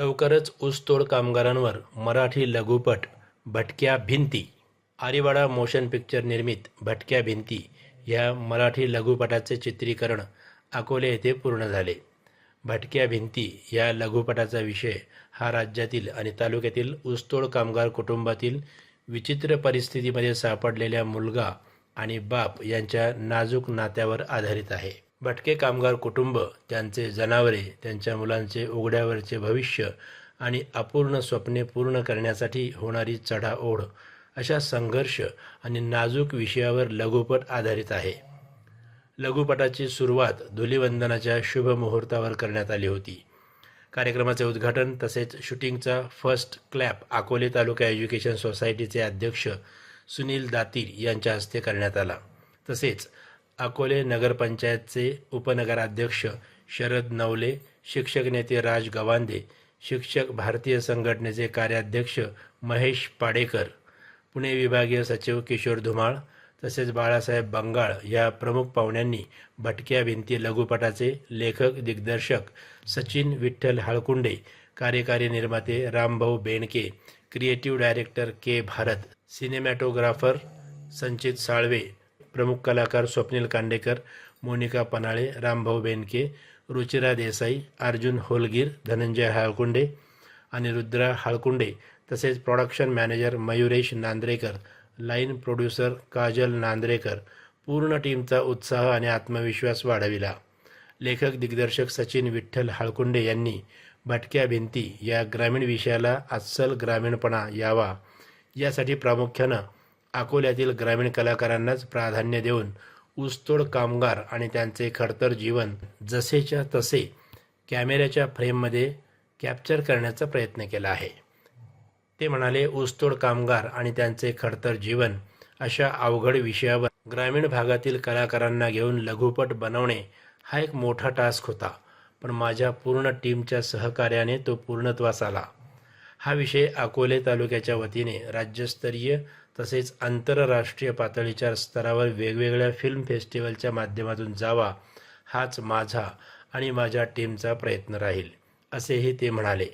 लवकरच ऊसतोड कामगारांवर मराठी लघुपट भटक्या भिंती. आरिवाडा मोशन पिक्चर निर्मित भटक्या भिंती ह्या मराठी लघुपटाचे चित्रीकरण अकोले येथे पूर्ण झाले. भटक्या भिंती या लघुपटाचा विषय हा राज्यातील आणि तालुक्यातील ऊसतोड कामगार कुटुंबातील विचित्र परिस्थितीमध्ये सापडलेल्या मुलगा आणि बाप यांच्या नाजूक नात्यावर आधारित आहे. भटके कामगार कुटुंब त्यांचे जनावरे त्यांच्या मुलांचे उघड्यावरचे भविष्य आणि अपूर्ण स्वप्ने पूर्ण करण्यासाठी होणारी चढाओढ अशा संघर्ष आणि नाजूक विषयावर लघुपट आधारित आहे. लघुपटाची सुरुवात धुलिवंदनाच्या शुभ मुहूर्तावर करण्यात आली होती. कार्यक्रमाचे उद्घाटन तसेच शूटिंगचा फर्स्ट क्लॅप अकोले तालुका एज्युकेशन सोसायटीचे अध्यक्ष सुनील दातीर यांच्या हस्ते करण्यात आला. तसेच अकोले नगरपंचायतचे उपनगराध्यक्ष शरद नवले शिक्षक नेते राज गवांदे शिक्षक भारतीय संघटनेचे कार्याध्यक्ष महेश पाडेकर पुणे विभागीय सचिव किशोर धुमाळ तसेच बाळासाहेब बंगाळ या प्रमुख पाहुण्यांनी भटक्या भिंती लघुपटाचे लेखक दिग्दर्शक सचिन विठ्ठल हाळकुंडे कार्यकारी निर्माते Rambhau Benke creative director K Bharat cinematographer Sanchit Salve प्रमुख कलाकार स्वप्नील कांडेकर मोनिका पनाळे रामभाऊ बेनके रुचिरा देसाई अर्जुन होलगीर धनंजय हाळकुंडे आणि रुद्रा हाळकुंडे तसेच production manager Mayuresh Nandrekar line producer Kajal Nandrekar पूर्ण टीमचा उत्साह आणि आत्मविश्वास वाढविला. लेखक दिग्दर्शक सचिन विठ्ठल हाळकुंडे यांनी भटक्या भिंती या ग्रामीण विषयाला अस्सल ग्रामीणपणा यावा यासाठी प्रामुख्यानं अकोल्यातील ग्रामीण कलाकारांनाच प्राधान्य देऊन ऊसतोड कामगार आणि त्यांचे खडतर जीवन जसेच्या तसे कॅमेऱ्याच्या फ्रेममध्ये कॅप्चर करण्याचा प्रयत्न केला आहे. ते म्हणाले ऊसतोड कामगार आणि त्यांचे खडतर जीवन अशा अवघड विषयावर ग्रामीण भागातील कलाकारांना घेऊन लघुपट बनवणे हा एक मोठा टास्क होता पण माझ्या पूर्ण टीमच्या सहकार्याने तो पूर्णत्वास आला. हा विषय अकोले तालुक्याच्या वतीने राज्यस्तरीय तसेच आंतरराष्ट्रीय पातळीच्या स्तरावर वेगवेगळ्या फिल्म फेस्टिवलच्या माध्यमातून जावा हाच माझा आणि माझ्या टीमचा प्रयत्न राहील असेही ते म्हणाले.